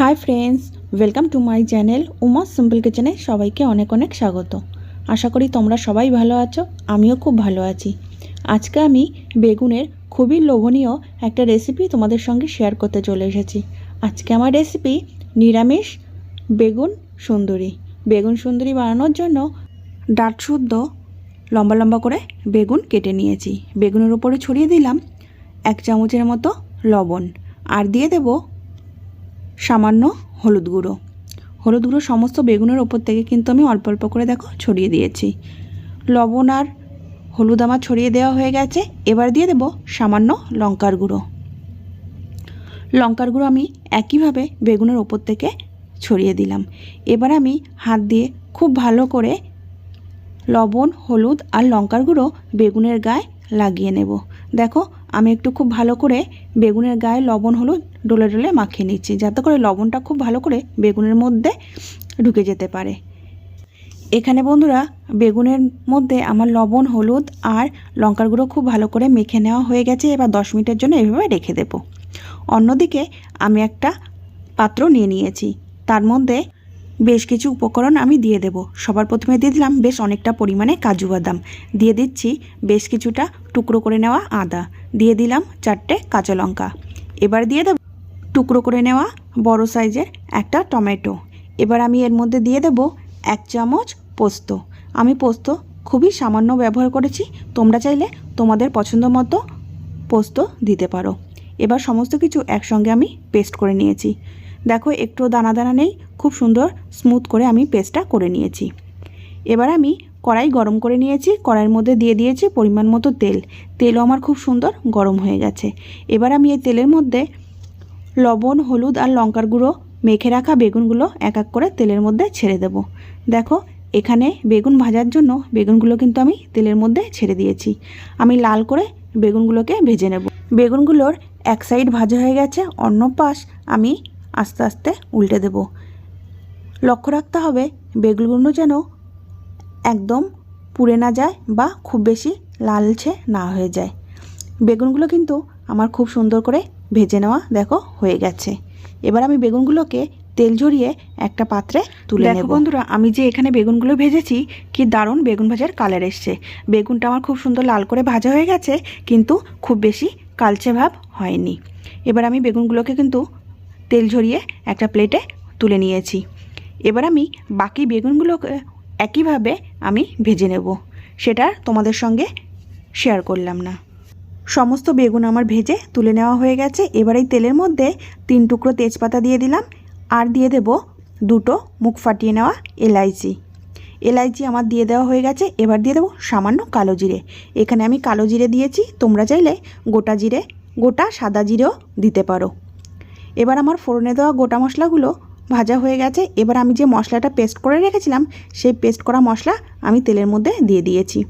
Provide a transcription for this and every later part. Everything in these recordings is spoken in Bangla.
Hi friends welcome to my channel Uma simple কিচেনে সবাইকে অনেক অনেক স্বাগত। আশা করি তোমরা সবাই ভালো আছো, আমিও খুব ভালো আছি। আজকে আমি বেগুনের খুবই লোভনীয় একটা রেসিপি তোমাদের সঙ্গে শেয়ার করতে চলে এসেছি। আজকে আমার রেসিপি নিরামিষ বেগুন সুন্দরী। বেগুন সুন্দরী বানানোর জন্য ডাট শুদ্ধ লম্বা লম্বা করে বেগুন কেটে নিয়েছি। বেগুনের উপরে ছড়িয়ে দিলাম এক চামচের মতো লবণ। আর দিয়ে দেবো সামান্য হলুদ গুঁড়ো। হলুদ গুঁড়ো সমস্ত বেগুনের ওপর থেকে কিন্তু আমি অল্প অল্প করে দেখো ছড়িয়ে দিয়েছি। লবণ আর হলুদ আমার ছড়িয়ে দেওয়া হয়ে গেছে। এবার দিয়ে দেবো সামান্য লঙ্কার গুঁড়ো। লঙ্কার গুঁড়ো আমি একইভাবে বেগুনের ওপর থেকে ছড়িয়ে দিলাম। এবার আমি হাত দিয়ে খুব ভালো করে লবণ, হলুদ আর লঙ্কার গুঁড়ো বেগুনের গায়ে লাগিয়ে নেব। দেখো আমি একটু খুব ভালো করে বেগুনের গায়ে লবণ হলুদ ডলে ডলে মাখিয়ে নিচ্ছি, যাতে করে লবণটা খুব ভালো করে বেগুনের মধ্যে ঢুকে যেতে পারে। এখানে বন্ধুরা, বেগুনের মধ্যে আমার লবণ, হলুদ আর লঙ্কার গুঁড়ো খুব ভালো করে মেখে নেওয়া হয়ে গেছে, এবার দশ মিনিটের জন্য এভাবে রেখে দেবো। অন্যদিকে আমি একটা পাত্র নিয়ে নিয়েছি, তার মধ্যে বেশ কিছু উপকরণ আমি দিয়ে দেব। সবার প্রথমে দিয়ে দিলাম বেশ অনেকটা পরিমাণে কাজু বাদাম। দিয়ে দিচ্ছি বেশ কিছুটা টুকরো করে নেওয়া আদা। দিয়ে দিলাম চারটে কাঁচা লঙ্কা। এবার দিয়ে দেব টুকরো করে নেওয়া বড় সাইজের একটা টমেটো। এবার আমি এর মধ্যে দিয়ে দেব এক চামচ পোস্ত। আমি পোস্ত খুবই সামান্য ব্যবহার করেছি। তোমরা চাইলে তোমাদের পছন্দ মতো পোস্ত দিতে পারো। এবার সমস্ত কিছু একসঙ্গে আমি পেস্ট করে নিয়েছি। দেখো একটু দানা দানা নেই। খুব সুন্দর স্মুথ করে আমি পেস্টটা করে নিয়েছি। এবার আমি কড়াই গরম করে নিয়েছি। কড়াইয়ের মধ্যে দিয়ে দিয়েছি পরিমাণ মতো তেল। তেলও আমার খুব সুন্দর গরম হয়ে গেছে। এবার আমি এই তেলের মধ্যে লবণ, হলুদ আর লঙ্কার গুঁড়ো মেখে রাখা বেগুনগুলো এক এক করে তেলের মধ্যে ছেড়ে দেব। দেখো, এখানে বেগুন ভাজার জন্য বেগুনগুলো কিন্তু আমি তেলের মধ্যে ছেড়ে দিয়েছি। আমি লাল করে বেগুনগুলোকে ভেজে নেব। বেগুনগুলোর এক সাইড ভাজা হয়ে গেছে। অন্য পাশ আমি আস্তে আস্তে উল্টে দেব। লক্ষ্য রাখতে হবে বেগুনগুলো যেন একদম পুড়ে না যায় বা খুব বেশি লালচে না হয়ে যায়। বেগুনগুলো কিন্তু আমার খুব সুন্দর করে ভেজে নেওয়া দেখো হয়ে গেছে। এবার আমি বেগুনগুলোকে তেল ঝরিয়ে একটা পাত্রে তুলে নেব। বন্ধুরা আমি যে এখানে বেগুনগুলো ভেজেছি কি দারুণ বেগুন ভাজার কালার এসছে। বেগুনটা আমার খুব সুন্দর লাল করে ভাজা হয়ে গেছে কিন্তু খুব বেশি কালচে ভাব হয়নি। এবার আমি বেগুনগুলোকে কিন্তু তেল ঝরিয়ে একটা প্লেটে তুলে নিয়েছি। এবার আমি বাকি বেগুনগুলোকে একইভাবে আমি ভেজে নেব। সেটা তোমাদের সঙ্গে শেয়ার করলাম না। সমস্ত বেগুন আমার ভেজে তুলে নেওয়া হয়ে গেছে। এবার এই তেলের মধ্যে তিন টুকরো তেজপাতা দিয়ে দিলাম। আর দিয়ে দেব দুটো মুখ ফাটিয়ে নেওয়া এলাইচি। এলাইচি আমার দিয়ে দেওয়া হয়ে গেছে। এবার দিয়ে দেবো সামান্য কালো জিরে। এখানে আমি কালো জিরে দিয়েছি। তোমরা চাইলে গোটা জিরে, গোটা সাদা জিরেও দিতে পারো। এবার আমার ফোড়নে দেওয়া গোটা মশলাগুলো ভাজা হয়ে গেছে। এবার আমি যে মশলাটা পেস্ট করে রেখেছিলাম, সেই পেস্ট করা মশলা আমি তেলের মধ্যে দিয়ে দিয়েছি।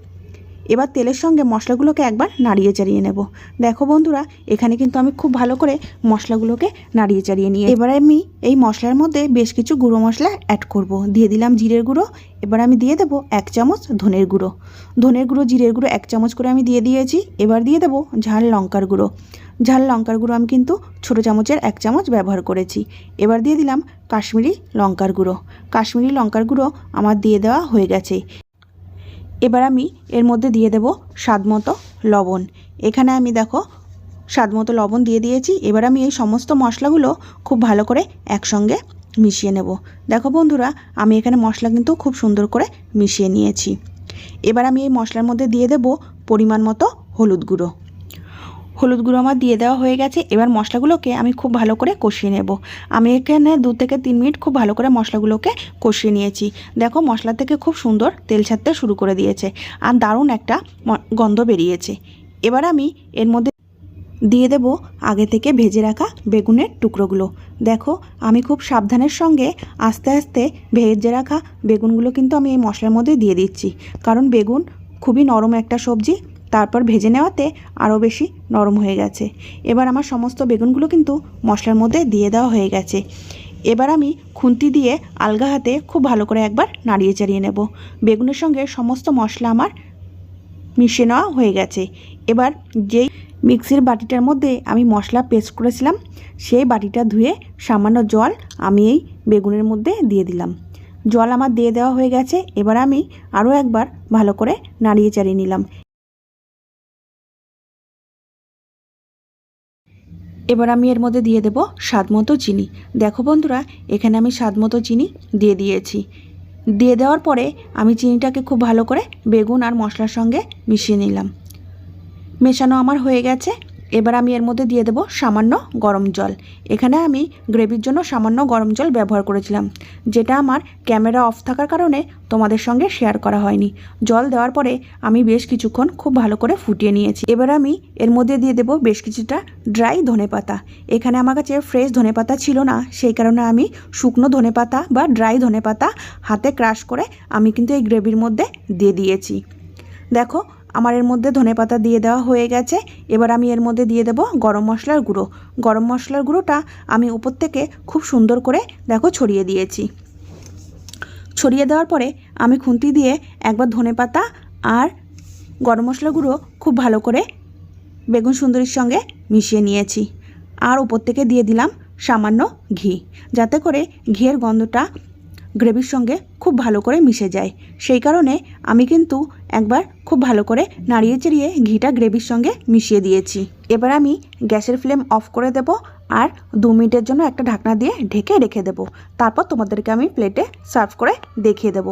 এবার তেলের সঙ্গে মশলাগুলোকে একবার নাড়িয়ে চাড়িয়ে নেব। দেখো বন্ধুরা, এখানে কিন্তু আমি খুব ভালো করে মশলাগুলোকে নাড়িয়ে চাড়িয়ে নিয়ে এবার আমি এই মশলার মধ্যে বেশ কিছু গুঁড়ো মশলা অ্যাড করব। দিয়ে দিলাম জিরের গুঁড়ো, এবার আমি দিয়ে দেবো এক চামচ ধনের গুঁড়ো। ধনের গুঁড়ো, জিরের গুঁড়ো এক চামচ করে আমি দিয়ে দিয়েছি। এবার দিয়ে দেবো ঝাল লঙ্কার গুঁড়ো। ঝাল লঙ্কার গুঁড়ো আমি কিন্তু ছোটো চামচের এক চামচ ব্যবহার করেছি। এবার দিয়ে দিলাম কাশ্মীরি লঙ্কার গুঁড়ো। কাশ্মীরি লঙ্কার গুঁড়ো আমার দিয়ে দেওয়া হয়ে গেছে। এবার আমি এর মধ্যে দিয়ে দেব স্বাদ মতো লবণ। এখানে আমি দেখো স্বাদ মতো লবণ দিয়ে দিয়েছি। এবার আমি এই সমস্ত মশলাগুলো খুব ভালো করে একসঙ্গে মিশিয়ে নেব। দেখো বন্ধুরা, আমি এখানে মশলা কিন্তু খুব সুন্দর করে মিশিয়ে নিয়েছি। এবার আমি এই মশলার মধ্যে দিয়ে দেব পরিমাণ মতো হলুদ গুঁড়ো। হলুদ গুঁড়ো আমার দিয়ে দেওয়া হয়ে গেছে। এবার মশলাগুলোকে আমি খুব ভালো করে কষিয়ে নেব। আমি এখানে দু থেকে তিন মিনিট খুব ভালো করে মশলাগুলোকে কষিয়ে নিয়েছি। দেখো মশলা থেকে খুব সুন্দর তেল ছাড়তে শুরু করে দিয়েছে। আর দারুণ একটা গন্ধ বেরিয়েছে। এবার আমি এর মধ্যে দিয়ে দেব আগে থেকে ভেজে রাখা বেগুনের টুকরোগুলো। দেখো আমি খুব সাবধানের সঙ্গে আস্তে আস্তে ভেজে রাখা বেগুনগুলো কিন্তু আমি এই মশলার মধ্যে দিয়ে দিচ্ছি। কারণ বেগুন খুবই নরম একটা সবজি। তারপর ভেজে নেওয়াতে আরও বেশি নরম হয়ে গেছে। এবার আমার সমস্ত বেগুনগুলো কিন্তু মশলার মধ্যে দিয়ে দেওয়া হয়ে গেছে। এবার আমি খুন্তি দিয়ে আলগা হাতে খুব ভালো করে একবার নাড়িয়ে চাড়িয়ে নেব। বেগুনের সঙ্গে সমস্ত মশলা আমার মিশিয়ে নেওয়া হয়ে গেছে। এবার যেই মিক্সির বাটিটার মধ্যে আমি মশলা পেস্ট করেছিলাম, সেই বাটিটা ধুয়ে সামান্য জল আমি এই বেগুনের মধ্যে দিয়ে দিলাম। জল আমার দিয়ে দেওয়া হয়ে গেছে। এবার আমি আরও একবার ভালো করে নাড়িয়ে চাড়িয়ে নিলাম। এবার আমি এর মধ্যে দিয়ে দেব স্বাদ মতো চিনি। দেখো বন্ধুরা, এখানে আমি স্বাদ মতো চিনি দিয়ে দিয়েছি। দিয়ে দেওয়ার পরে আমি চিনিটাকে খুব ভালো করে বেগুন আর মশলার সঙ্গে মিশিয়ে নিলাম। মেশানো আমার হয়ে গেছে। এবার আমি এর মধ্যে দিয়ে দেব সামান্য গরম জল। এখানে আমি গ্রেভির জন্য সামান্য গরম জল ব্যবহার করেছিলাম, যেটা আমার ক্যামেরা অফ থাকার কারণে তোমাদের সঙ্গে শেয়ার করা হয়নি। জল দেওয়ার পরে আমি বেশ কিছুক্ষণ খুব ভালো করে ফুটিয়ে নিয়েছি। এবার আমি এর মধ্যে দিয়ে দেব বেশ কিছুটা ড্রাই ধনেপাতা। এখানে আমার কাছে ফ্রেশ ধনেপাতা ছিল না, সেই কারণে আমি শুকনো ধনেপাতা বা ড্রাই ধনেপাতা হাতে ক্রাশ করে আমি কিন্তু এই গ্রেভির মধ্যে দিয়ে দিয়েছি। দেখো আমার এর মধ্যে ধনেপাতা দিয়ে দেওয়া হয়ে গেছে। এবার আমি এর মধ্যে দিয়ে দেব গরম মশলার গুঁড়ো। গরম মশলার গুঁড়োটা আমি উপর থেকে খুব সুন্দর করে, দেখো, ছড়িয়ে দিয়েছি। ছড়িয়ে দেওয়ার পরে আমি খুন্তি দিয়ে একবার ধনেপাতা আর গরম মশলা গুঁড়ো খুব ভালো করে বেগুন সুন্দরীর সঙ্গে মিশিয়ে নিয়েছি। আর উপর থেকে দিয়ে দিলাম সামান্য ঘি। যাতে করে ঘিয়ের গন্ধটা গ্রেভির সঙ্গে খুব ভালো করে মিশে যায়। সেই কারণে আমি কিন্তু একবার খুব ভালো করে নাড়িয়ে চাড়িয়ে ঘিটা গ্রেভির সঙ্গে মিশিয়ে দিয়েছি। এবার আমি গ্যাসের ফ্লেম অফ করে দেব আর দু মিনিটের জন্য একটা ঢাকনা দিয়ে ঢেকে রেখে দেব। তারপর তোমাদেরকে আমি প্লেটে সার্ভ করে দেখিয়ে দেব।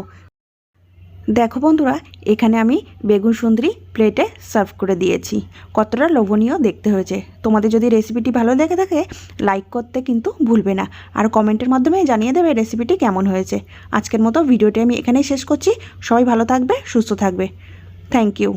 দেখো বন্ধুরা, এখানে আমি বেগুন সুন্দরী প্লেটে সার্ভ করে দিয়েছি। কতটা লোভনীয় দেখতে হয়েছে। তোমাদের যদি রেসিপিটি ভালো লেগে থাকে লাইক করতে কিন্তু ভুলবে না। আর কমেন্টের মাধ্যমে জানিয়ে দেবে রেসিপিটি কেমন হয়েছে। আজকের মতো ভিডিওটি আমি এখানেই শেষ করছি। সবাই ভালো থাকবে, সুস্থ থাকবে। Thank you